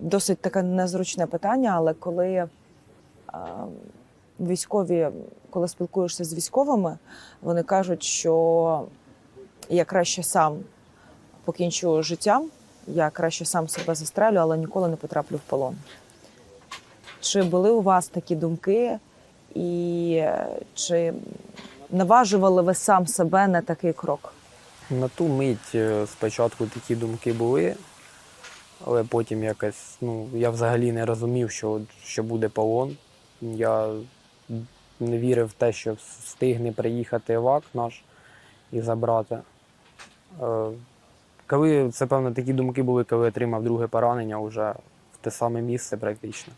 досить таке незручне питання, але коли е, військові, коли спілкуєшся з військовими, вони кажуть, що я краще сам покінчу життям, я краще сам себе застрелю, але ніколи не потраплю в полон. Чи були у вас такі думки, і е, чи наважували ви сам себе на такий крок? На ту мить е, спочатку такі думки були, але потім якось, ну, я взагалі не розумів, що, що буде полон. Я не вірив в те, що встигне приїхати ВАК наш і забрати. Е, Коли це, певно, такі думки були, коли отримав друге поранення вже в те саме місце практично.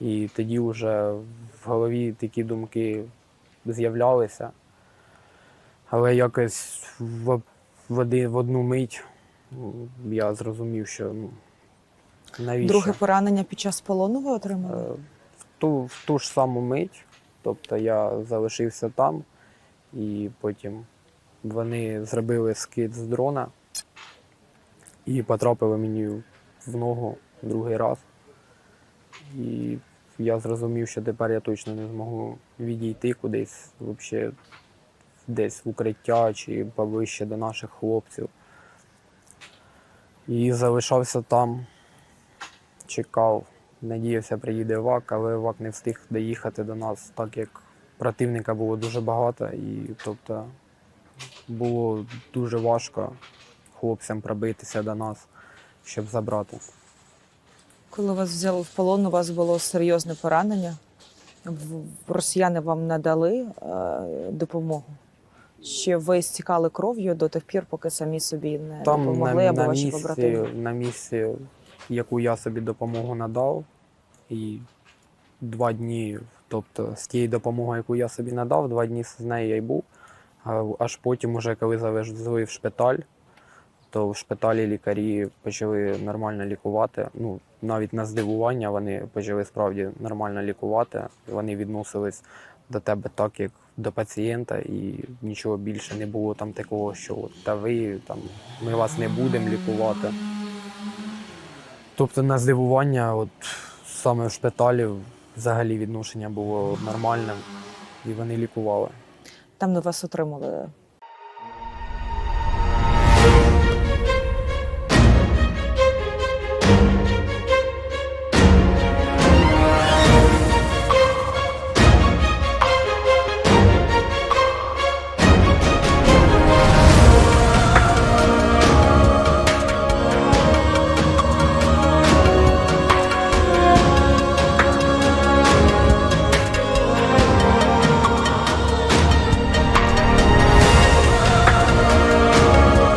І тоді вже в голові такі думки з'являлися. Але якось в, в, в одну мить я зрозумів, що ну, навіщо. Друге поранення під час полону ви отримали? Е, в, ту, в ту ж саму мить, тобто я залишився там, і потім вони зробили скид з дрона і потрапили мені в ногу другий раз. І я зрозумів, що тепер я точно не зможу відійти кудись, взагалі, десь в укриття чи повище до наших хлопців. І залишався там, чекав, надіявся, приїде ВАК, але ВАК не встиг доїхати до нас, так як противника було дуже багато, і тобто було дуже важко хлопцям пробитися до нас, щоб забрати. Коли вас взяли в полон, у вас було серйозне поранення. Росіяни вам надали е, допомогу. Чи ви стікали кров'ю до тих пір, поки самі собі не Там допомогли на, або на, ваші місці, побратими? на місці, яку я собі допомогу надав, і два дні, тобто з тієї допомоги, яку я собі надав, два дні з нею я й був. Аж потім, уже коли завезли в шпиталь, то в шпиталі лікарі почали нормально лікувати. Ну, навіть на здивування вони почали справді нормально лікувати. Вони відносились до тебе так, як до пацієнта, і нічого більше не було там такого, що та ви там ми вас не будемо лікувати. Тобто на здивування, от саме в шпиталі взагалі відношення було нормальним, і вони лікували. Там до вас отримали